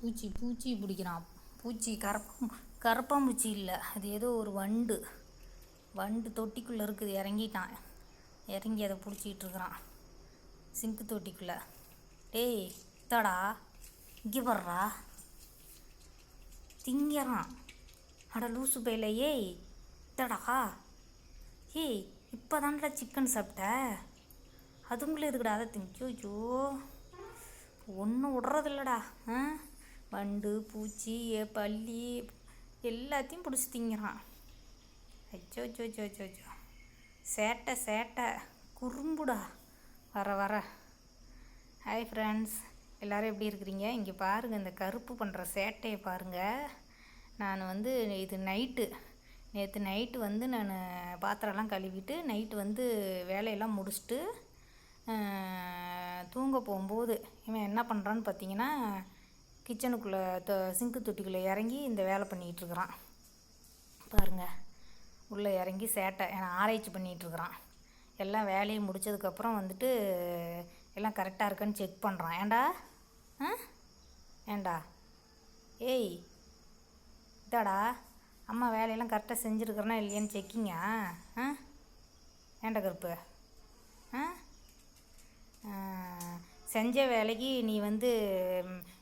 பூச்சி பூச்சி பிடிக்கிறான். பூச்சி கரப்பம் கரப்பாம்பூச்சி இல்லை. அது ஏதோ ஒரு வண்டு. வண்டு தொட்டிக்குள்ளே இருக்குது. இறங்கிட்டான். இறங்கி அதை பிடிச்சிக்கிட்டு இருக்கிறான். சிங்க்கு தொட்டிக்குள்ளே. டேய் தடா இங்கே வர்றா திங்கிறான். அட லூசு பையில ஏய் தடா ஏய் இப்போ தான்டா சிக்கன் சாப்பிட்ட. அதுங்களும் எதுக்குடா அதை திங்கோ? ஐயோ. ஒன்றும் விட்றதில்லடா. ஆ? வண்டு பூச்சி பள்ளி எல்லாத்தையும் பிடிச்சி திங்கிறான். அச்சோ அச்சோ அச்சோ அச்சோ அச்சோ சேட்டை சேட்டை. குறும்புடா. வர வர. ஹாய் ஃப்ரெண்ட்ஸ் எல்லோரும் எப்படி இருக்கிறீங்க? இங்கே பாருங்கள் இந்த கருப்பு பண்ணுற சேட்டையை பாருங்கள் நான் வந்து இது நைட்டு. நேற்று நைட்டு வந்து நான் பாத்திரம்லாம் கழுவிட்டு நைட்டு வந்து வேலையெல்லாம் முடிச்சுட்டு தூங்க போகும்போது இவன் என்ன பண்ணுறான்னு பார்த்தீங்கன்னா கிச்சனுக்குள்ளே தொ சிங்க்கு தொட்டிக்குள்ளே இறங்கி இந்த வேலை பண்ணிகிட்ருக்குறான் பாருங்கள் உள்ளே இறங்கி சேட்டை. ஆராய்ச்சி பண்ணிகிட்ருக்குறான் எல்லாம் வேலையை முடித்ததுக்கப்புறம் வந்துட்டு எல்லாம் கரெக்டாக இருக்கான்னு செக் பண்ணுறான் ஏண்டா ஆ? ஏண்டா ஏய் இதாடா அம்மா வேலையெல்லாம் கரெக்டாக செஞ்சுருக்குறனா இல்லையான்னு செக்கிங்க ஆ? ஏண்டா கருப்பு? ஆ செஞ்ச வேலைக்கு நீ வந்து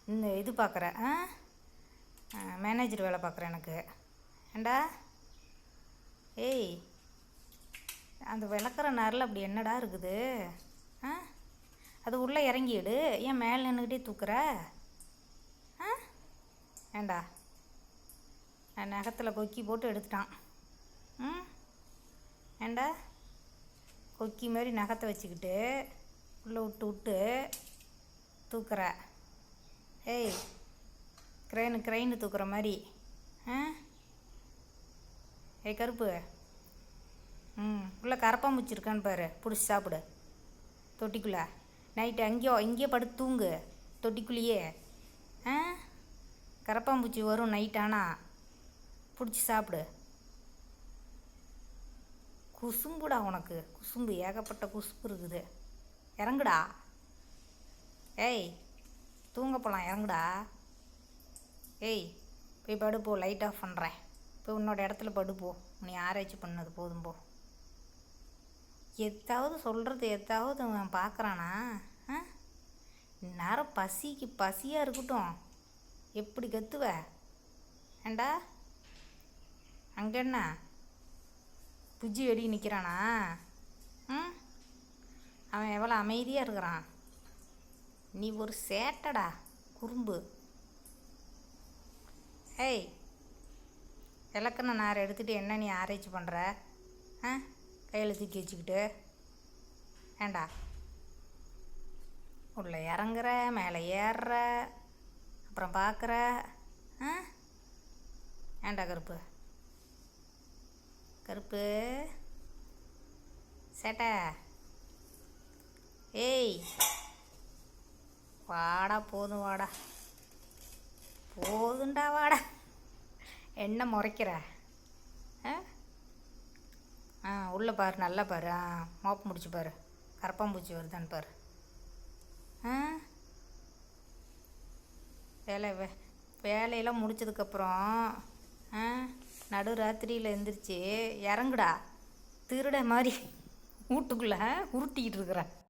இந்த இது பார்க்குற ஆ? மேனேஜர் வேலை பார்க்குறேன் எனக்கு. ஏண்டா? ஏய் அந்த விளக்குற நேரில் அப்படி என்னடா இருக்குது? ஆ? அது உள்ளே இறங்கிடு ஏன் மேலே நின்றுக்கிட்டே தூக்குற? ஆ? ஏண்டா? நகத்தில் கொக்கி போட்டு எடுத்துட்டான். ம்? ஏண்டா? கொக்கி மாதிரி நகத்தை வச்சுக்கிட்டு உள்ளே விட்டு விட்டு தூக்குற. ஏய் க்ரைனு க்ரைனு தூக்குற மாதிரி. ஆ? ஏய் கருப்பு. ம் உள்ளே கரப்பாம்பூச்சி இருக்கான்னு பாரு. பிடிச்சி சாப்பிடு. தொட்டிக்குள்ளே. நைட்டு அங்கேயோ இங்கேயே படுத்து தூங்கு. தொட்டிக்குள்ளேயே. ஆ? கரப்பாம்பூச்சி வரும் நைட் ஆனால் பிடிச்சி சாப்பிடு. குசும்புடா உனக்கு. குசும்பு ஏகப்பட்ட குசும்பு இருக்குது. இறங்குடா. ஏய் தூங்க போகலாம் இறங்குடா. ஏய் போய் படுப்போ லைட் ஆஃப் பண்ணுறேன் போய் உன்னோட இடத்துல படுப்போ நீ ஆராய்ச்சி பண்ணது போதும் போ. எதாவது சொல்கிறது எதாவது அவன் பார்க்குறானா ஆ? நேரம் பசிக்கு பசியாக இருக்கட்டும். எப்படி கத்துவ? ஏண்டா? அங்கே என்ன? புஜ்ஜி வெடி நிற்கிறானா ம்? அவன் எவ்வளோ அமைதியாக இருக்கிறான். நீ ஒரு சேட்டடா குறும்பு. ஏய் இலக்கண நார் எடுத்துகிட்டு என்ன நீ ஆராய்ச்சி பண்ணுற ஆ? கையில் தூக்கி வச்சுக்கிட்டு. ஏண்டா? உள்ளே இறங்குற மேலே ஏறுற அப்புறம் பார்க்குற. ஆ? ஏண்டா கருப்பு? கருப்பு? சேட்டை. ஏய் வாடா போதும் வாடா. போதுண்டா வாடா. என்ன முறைக்கிற? ஆ? ஆ உள்ளே பாரு நல்லா பாரு. ஆ மோப்பம் முடிச்சு பாரு. கரப்பாம்பூச்சி வருதான்னு பாரு. ஆ? வேலை வே வேலையெல்லாம் முடிச்சதுக்கப்புறம் ஆ நடு ராத்திரியில் எந்திரிச்சு இறங்குடா. திருட மாதிரி வீட்டுக்குள்ளே உருட்டிக்கிட்டு இருக்கிறேன்.